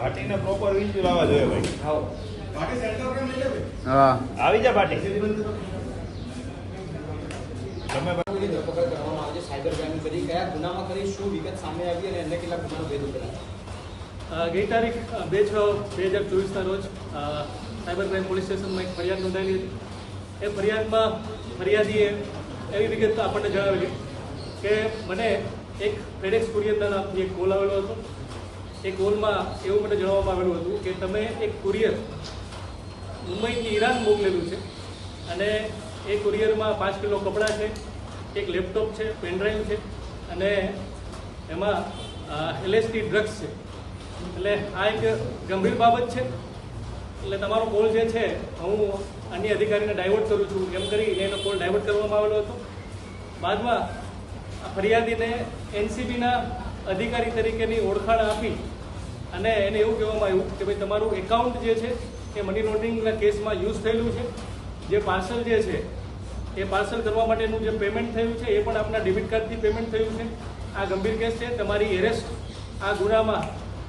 પાર્ટીને proper visual લાવવા જોઈએ ભાઈ. હા. આવી જા પાર્ટી. તમે ની ધરપકડ કરવામાં આવે છે. સાયબર ક્રાઇમ કરી કયા ગુનામાં કરી શું વિગત સામે આવી અને એમને કેટલા ગુનાનો ભેદ ઉકેલાયો અ, ગઈ તારીખ બે છ બે હજાર ચોવીસના રોજ સાયબર ક્રાઇમ પોલીસ સ્ટેશનમાં એક ફરિયાદ નોંધાયેલી હતી. એ ફરિયાદમાં ફરિયાદીએ એવી વિગત આપણને જણાવેલી કે મને એક ફેડેક્સ કુરિયરના નામથી એક કોલ આવેલો હતો. એ ગોલમાં એવું મને જણાવવામાં આવેલું હતું કે તમે એક કુરિયર મુંબઈથી ઈરાન મોકલેલું છે અને એ કુરિયરમાં પાંચ કિલો કપડાં છે, એક લેપટોપ છે પેનડ્રાઈવ છે અને એમાં એલએસટી ડ્રગ્સ છે. એટલે આ એક ગંભીર બાબત છે. એટલે તમારો કોલ જે છે, હું અન્ય અધિકારીને ડાયવર્ટ કરું છું. એમ કરી એનો કોલ ડાયવર્ટ કરવામાં આવેલો હતો. બાદમાં ફરિયાદીને એનસીબીના અધિકારી તરીકેની ઓળખાણ આપી અને એને એવું કહેવામાં આવ્યું કે ભાઈ તમારું એકાઉન્ટ જે છે એ મની લોન્ડરિંગના કેસમાં યુઝ થયેલું છે. જે પાર્સલ જે છે એ પાર્સલ કરવા માટેનું જે પેમેન્ટ થયું છે એ પણ આપના ડેબિટ કાર્ડથી પેમેન્ટ થયું છે. આ ગંભીર કેસ છે. તમારી એરેસ્ટ આ ગુનામાં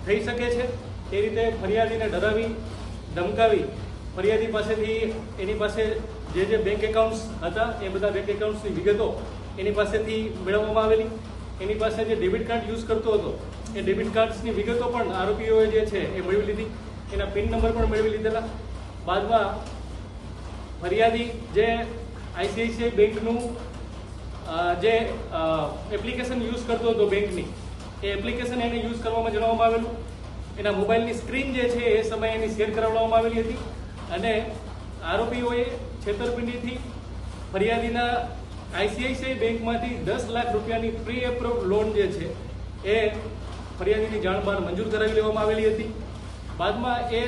થઈ શકે છે. એ રીતે ફરિયાદીને ડરાવી, ધમકાવી, ફરિયાદી પાસેથી એની પાસે જે જે બેંક એકાઉન્ટ્સ હતા, એ બધા બેંક એકાઉન્ટ્સની વિગતો એની પાસેથી મેળવવામાં આવેલી. એની પાસે જે ડેબિટ કાર્ડ યુઝ કરતો હતો, એ ડેબિટ કાર્ડ્સની વિગતો પણ આરોપીઓએ જે છે એ મેળવી લીધી. એના પિન નંબર પણ મેળવી લીધેલા. બાદમાં ફરિયાદી જે આઈસીઆઈસીઆઈ બેંકનું જે એપ્લિકેશન યુઝ કરતો હતો બેંકની, એ એપ્લિકેશન એને યુઝ કરવામાં જણાવવામાં આવેલું. એના મોબાઈલની સ્ક્રીન જે છે એ સમયે એની શેર કરાવવામાં આવેલી હતી. અને આરોપીઓએ છેતરપિંડીથી ફરિયાદીના આઈસીઆઈસીઆઈ બેંકમાંથી દસ લાખ રૂપિયાની પ્રી એપ્રુવ લોન જે છે, એ ફરિયાદીની જાણ બહાર મંજૂર કરાવી લેવામાં આવેલી હતી. બાદમાં એ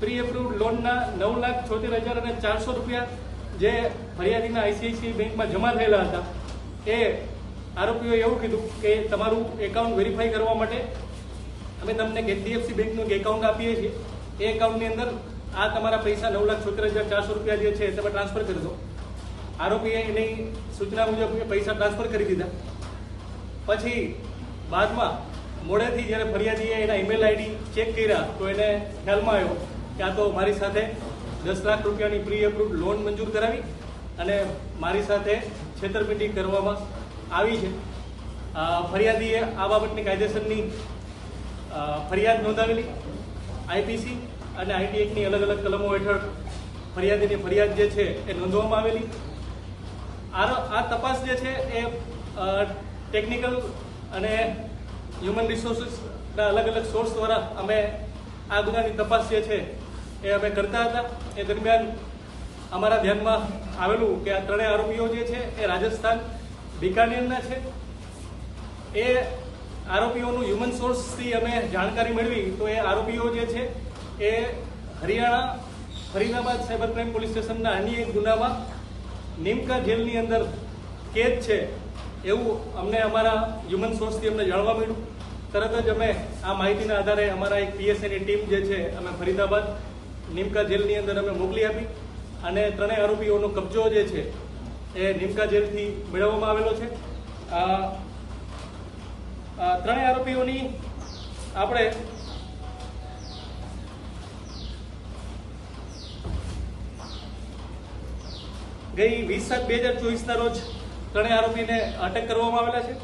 પ્રી એપ્રુવ લોનના નવ લાખ છોતેર હજાર અને ચારસો રૂપિયા જે ફરિયાદીના આઈસીઆઈસીઆઈ બેંકમાં જમા થયેલા હતા, એ આરોપીઓએ એવું કીધું કે તમારું એકાઉન્ટ વેરીફાઈ કરવા માટે અમે તમને એચડીએફસી બેંકનું એક એકાઉન્ટ આપીએ છીએ. એ એકાઉન્ટની અંદર આ તમારા પૈસા નવ લાખ છોતેર હજાર ચારસો રૂપિયા જે છે તમે ટ્રાન્સફર કરી દો. આરોપીએ એની સૂચના મુજબ પૈસા ટ્રાન્સફર કરી દીધા. પછી બાદમાં મોડેથી જ્યારે ફરિયાદીએ એના ઈમેલ આઈડી ચેક કર્યા, તો એને ખ્યાલમાં આવ્યો કે આ તો મારી સાથે દસ લાખ રૂપિયાની પ્રી એપ્રુવ લોન મંજૂર કરાવી અને મારી સાથે છેતરપિંડી કરવામાં આવી છે. ફરિયાદીએ આ બાબતની કાયદેસરની ફરિયાદ નોંધાવેલી. આઈપીસી અને આઈટી એક્ટની અલગ અલગ કલમો હેઠળ ફરિયાદીની ફરિયાદ જે છે એ નોંધવામાં આવેલી. આ તપાસ જે છે એ ટેકનિકલ અને હ્યુમન રિસોર્સિસના અલગ અલગ સોર્સ દ્વારા અમે આ ગુનાની તપાસ જે છે એ અમે કરતા હતા. એ દરમિયાન અમારા ધ્યાનમાં આવેલું કે આ ત્રણેય આરોપીઓ જે છે એ રાજસ્થાન બિકાનેરના છે. એ આરોપીઓનું હ્યુમન સોર્સથી અમે જાણકારી મેળવી તો એ આરોપીઓ જે છે એ Haryana Faridabad cyber crime police સ્ટેશનના અન્ય એક ગુનામાં નિમકા જેલની અંદર કેદ છે, એવું અમને અમારા હ્યુમન સોર્સથી અમને જાણવા મળ્યું. તરત જ અમે આ માહિતીના આધારે અમારા એક પીએસએની ટીમ જે છે, અમે ફરીદાબાદ નિમકા જેલની અંદર અમે મોકલી આપી અને ત્રણેય આરોપીઓનો કબજો જે છે, એ નિમકા જેલથી મેળવવામાં આવેલો છે. ત્રણેય આરોપીઓની આપણે ગઈ વીસ સાત બે હજાર ચોવીસના રોજ ત્રણેય આરોપીને અટક કરવામાં આવેલા છે.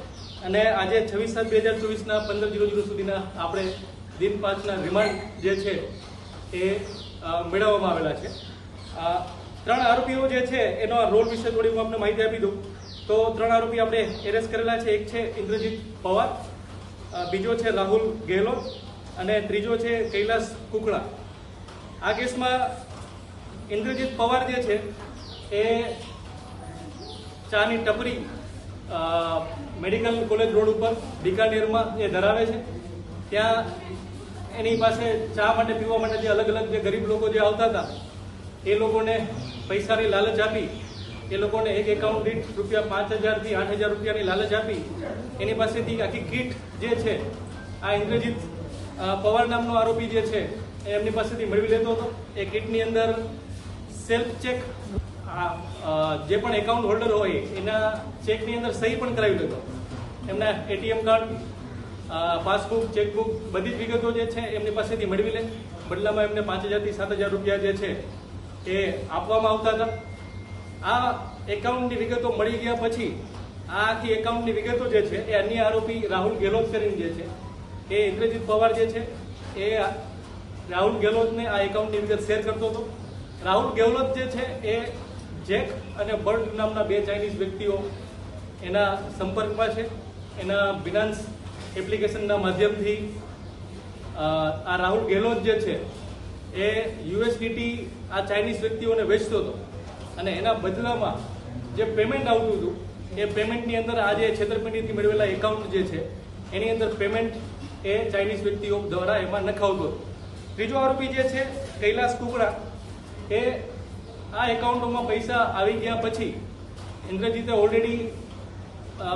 અને આજે છવ્વીસ સાત બે હજાર ચોવીસના પંદર જીરો જીરો સુધીના આપણે દિન પાંચના રિમાન્ડ જે છે એ મેળવવામાં આવેલા છે. ત્રણ આરોપીઓ જે છે એનો રોલ વિશે થોડી હું આપને માહિતી આપી દઉં. તો ત્રણ આરોપી આપણે એરેસ્ટ કરેલા છે. એક છે ઇન્દ્રજીત પવાર બીજો છે રાહુલ ગેહલોત અને ત્રીજો છે કૈલાસ કુકડા. આ કેસમાં ઇન્દ્રજીત પવાર જે છે એ ચાની ટપરી મેડિકલ કોલેજ રોડ ઉપર, બિકાનેરમાં એ ધરાવે છે. ત્યાં એની પાસે ચા માટે, પીવા માટે જે અલગ અલગ જે ગરીબ લોકો જે આવતા હતા, એ લોકોને પૈસાની લાલચ આપી, એ લોકોને એક એકાઉન્ટ દીઠ રૂપિયા પાંચ હજારથી આઠ હજાર રૂપિયાની લાલચ આપી, એની પાસેથી આખી કીટ જે છે, આ ઇન્દ્રજીત પવાર નામનો આરોપી જે છે એમની પાસેથી મેળવી લેતો હતો. એ કીટની અંદર સેલ્ફ ચેક જે પણ એકાઉન્ટ હોલ્ડર હોય, એના ચેકની અંદર સહી પણ કરાવી લેતો એમના એટીએમ કાર્ડ પાસબુક ચેકબુક બધી જ વિગતો જે છે, એમની પાસેથી મેળવી લે. બદલામાં એમને પાંચ હજારથી સાત હજાર રૂપિયા જે છે, એ આપવામાં આવતા હતા. આ એકાઉન્ટની વિગતો મળી ગયા પછી, આ આખી એકાઉન્ટની વિગતો જે છે, એ અન્ય આરોપી રાહુલ ગેહલોત કરીને જે છે, એ ઇન્દ્રજીત પવાર જે છે, એ રાહુલ ગેહલોતને આ એકાઉન્ટની વિગત શેર કરતો હતો. રાહુલ ગેહલોત જે છે, એ જેક અને બર્ડ નામના બે ચાઇનીઝ વ્યક્તિઓ એના સંપર્કમાં છે. એના બિનાન્સ એપ્લિકેશનના માધ્યમથી આ રાહુલ ગેહલોત જે છે, એ યુએસડીટી આ ચાઇનીઝ વ્યક્તિઓને વેચતો હતો. અને એના બદલામાં જે પેમેન્ટ આવતું હતું, એ પેમેન્ટની અંદર આ જે છેતરપિંડીથી મેળવેલા એકાઉન્ટ જે છે, એની અંદર પેમેન્ટ એ ચાઇનીઝ વ્યક્તિઓ દ્વારા એમાં નખાવતો હતો. ત્રીજો આરોપી જે છે, કૈલાસ કુકડા એ આ એકાઉન્ટોમાં પૈસા આવી ગયા પછી ઇન્દ્રજીતે ઓલરેડી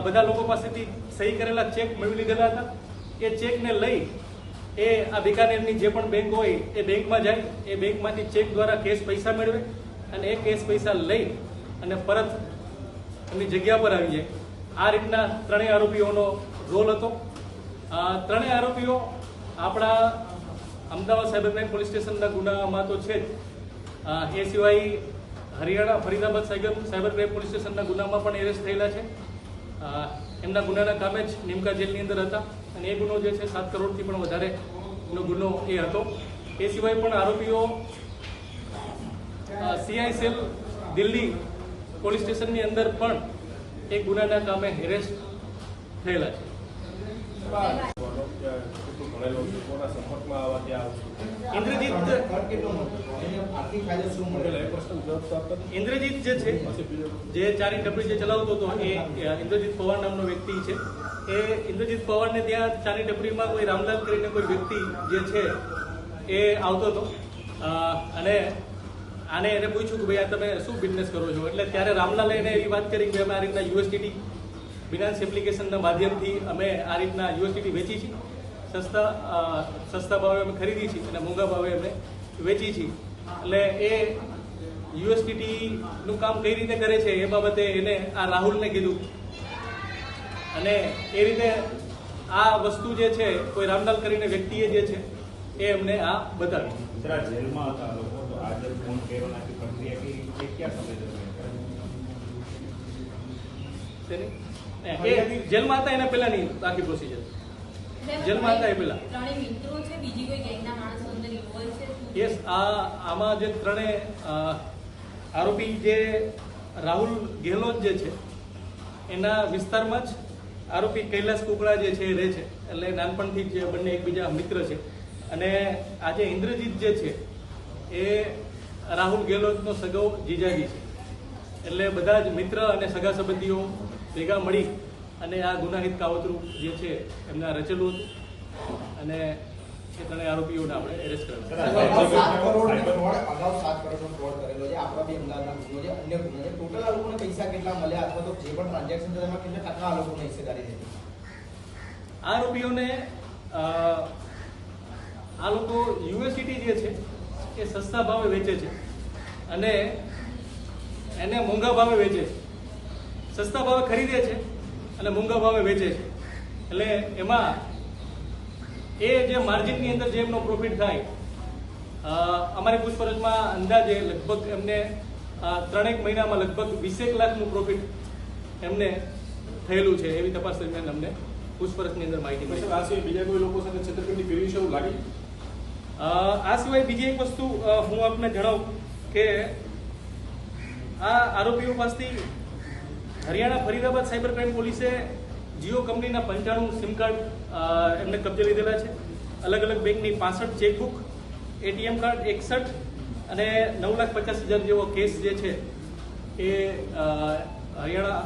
બધા લોકો પાસેથી સહી કરેલા ચેક મેળવી લીધેલા હતા. એ ચેકને લઈ એ આ બિકાનેરની જે પણ બેંક હોય એ બેંકમાં જાય, એ બેંકમાંથી ચેક દ્વારા કેશ પૈસા મેળવે અને એ કેશ પૈસા લઈ અને પરત એમની જગ્યા પર આવી જાય. આ રીતના ત્રણેય આરોપીઓનો રોલ હતો. ત્રણેય આરોપીઓ આપણા અમદાવાદ સાયબર ક્રાઇમ પોલીસ સ્ટેશનના ગુનામાં તો છે જ. એ સિવાય Haryana, Faridabad cyber cyber crime police સ્ટેશનના ગુનામાં પણ એરેસ્ટ થયેલા છે. એમના ગુનાના કામે જ નિમકા જેલની અંદર હતા અને એ ગુનો જે છે સાત કરોડથી પણ વધારે નો ગુનો એ હતો. એ સિવાય પણ આરોપીઓ સીઆઈ સેલ દિલ્હી પોલીસ સ્ટેશનની અંદર પણ એ ગુનાના કામે એરેસ્ટ થયેલા છે. ભણેલો છે. સંપર્કમાં આવવાથી આ વસ્તુ ઇન્દ્રજીત. ઇન્દ્રજીત જે છે જે ચારી ડબરી જે ચલાવતો હતો એ ઇન્દ્રજીત પવાર નામનો વ્યક્તિ છે. એ ઇન્દ્રજીત પવારને ત્યાં ચારી ડબરીમાં કોઈ રામલાલ કરીને કોઈ વ્યક્તિ જે છે એ આવતો હતો. અને આને એને પૂછ્યું કે ભાઈ આ તમે શું બિઝનેસ કરો છો? એટલે ત્યારે રામલાલે એને એવી વાત કરી કે અમે આ રીતના યુએસડીટી ફિનાન્સ એપ્લિકેશનના માધ્યમથી અમે આ રીતના યુએસડીટી વેચી છીએ. સસ્તા સસ્તા ભાવે અમે ખરીદી છીએ અને મોંઘા ભાવે અમે વેચી છીએ. એટલે એ યુએસટીટીનું કામ કઈ રીતે કરે છે એ બાબતે એને આ રાહુલને કીધું. અને એ રીતે આ વસ્તુ જે છે કોઈ રામલાલ કરીને વ્યક્તિએ જે છે એ અમને આ બતાવ્યું જેલમાં હતા લોકો તો આજે ફોન કર્યો પ્રક્રિયા કઈ એ ક્યાં સમય દરમિયાન જેલમાં હતા એના પહેલાની આખી પ્રોસિજર જેલમાં હતા એ શું? યસ આ આમાં જે ત્રણે આરોપી જે રાહુલ ગેહલોત જે છે એના વિસ્તારમાં જ આરોપી કૈલાસ કુકડા જે છે એ રહે છે. એટલે નાનપણથી જ બંને એકબીજા મિત્ર છે. અને આજે ઇન્દ્રજીત જે છે એ રાહુલ ગેહલોતનો સગો જીજાજી છે. એટલે બધા જ મિત્ર અને સગા સંબંધીઓ ભેગા મળી અને આ ગુનાહિત કાવતરું જે છે એમના રચેલું હતું. અને એ ત્રણેય આરોપીઓને આપણે એરેસ્ટ કરેલા અગાઉ સાત fraud કરેલો છે આપણા બી છે અન્ય ગુનો છે. ટોટલ આ પૈસા કેટલા મળ્યા અથવા તો જે પણ ટ્રાન્ઝેક્શન છે તેમાં કેટલા ટકા આ લોકોને હિસ્સેદારી હતી આ આરોપીઓને આ લોકો યુએસસીટી જે છે એ સસ્તા ભાવે વેચે છે. અને એને મોંઘા ભાવે વેચે છે. સસ્તા ભાવે ખરીદે છે. અને મોંઘા ભાવે વેચે છે. એટલે એમાં એ જે માર્જિનની અંદર જે એમનો પ્રોફિટ થાય અમારી પૂછપરછમાં અંદાજે લગભગ એમને ત્રણેક મહિનામાં લગભગ વીસેક લાખનું પ્રોફિટ એમને થયેલું છે એવી તપાસ દરમિયાન અમને પૂછપરછની અંદર માહિતી મળી. આ સિવાય બીજા કોઈ લોકો સાથે છેતરપિંડી કરવી છે એવું લાગે આ સિવાય બીજી એક વસ્તુ હું આપને જણાવું કે આ આરોપીઓ પાસેથી હરિયાણા ફરીદાબાદ સાયબર ક્રાઇમ પોલીસે જીઓ કંપનીના પંચાણું સિમ કાર્ડ એમને કબજે લીધેલા છે. અલગ અલગ બેંકની પાસઠ ચેકબુક, એટીએમ કાર્ડ એકસઠ અને નવ લાખ પચાસ હજાર જેવો કેસ જે છે એ Haryana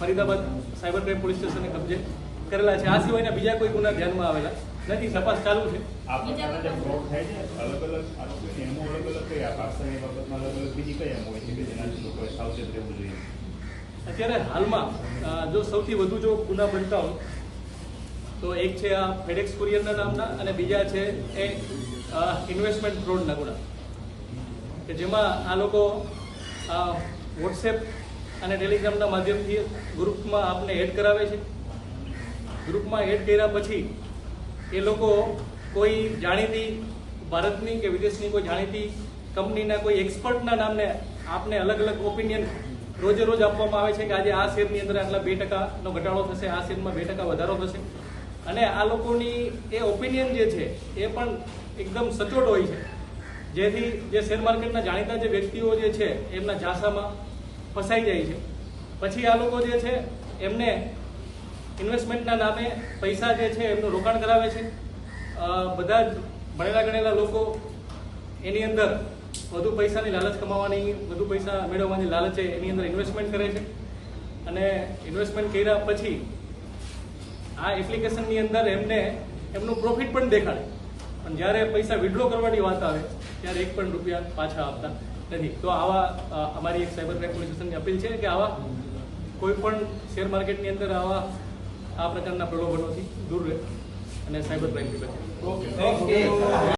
Faridabad cyber crime police સ્ટેશને કબજે કરેલા છે. આ સિવાયના બીજા કોઈ ગુના ધ્યાનમાં આવેલા નથી. તપાસ ચાલુ છે. કયા બાબતમાં અલગ અલગ બીજી એમ હોય છે અત્યારે હાલમાં જો સૌથી વધુ જો ગુના બનતા હોય, તો એક છે આ ફેડેક્સ કુરિયરના નામના અને બીજા છે એ ઇન્વેસ્ટમેન્ટ ફ્રોડના ગુના. કે જેમાં આ લોકો વોટ્સએપ અને ટેલિગ્રામના માધ્યમથી ગ્રુપમાં આપને એડ કરાવે છે. ગ્રુપમાં એડ કર્યા પછી એ લોકો કોઈ જાણીતી ભારતની કે વિદેશની કોઈ જાણીતી કંપનીના કોઈ એક્સપર્ટના નામને આપને અલગ અલગ ઓપિનિયન રોજે રોજ આપવામાં આવે છે કે આજે આ શેરની અંદર આટલા બે ટકાનો ઘટાડો થશે, આ શેરમાં બે ટકા વધારો થશે. અને આ લોકોની એ ઓપિનિયન જે છે, એ પણ એકદમ સચોટ હોય છે. જેથી જે શેર માર્કેટના જાણીતા જે વ્યક્તિઓ જે છે, એમના ઝાંસામાં ફસાઈ જાય છે. પછી આ લોકો જે છે, એમને ઇન્વેસ્ટમેન્ટના નામે પૈસા જે છે, એમનું રોકાણ કરાવે છે. બધા જ ભણેલા ગણેલા લોકો એની અંદર વધુ પૈસાની લાલચ કમાવાની, વધુ પૈસા મેળવવાની લાલચે એની અંદર ઇન્વેસ્ટમેન્ટ કરે છે. અને ઇન્વેસ્ટમેન્ટ કર્યા પછી આ એપ્લિકેશનની અંદર એમને એમનું પ્રોફિટ પણ દેખાડે. પણ જ્યારે પૈસા વિડ્રો કરવાની વાત આવે, ત્યારે એક પણ રૂપિયા પાછા આપતા નથી. તો આવા અમારી એક સાયબર ક્રાઇમ પોલીસ અપીલ છે કે આવા કોઈ પણ શેર માર્કેટની અંદર આવા, આ પ્રકારના પ્રલોભનોથી દૂર રહે અને સાયબર ક્રાઇમથી બચે. ઓકે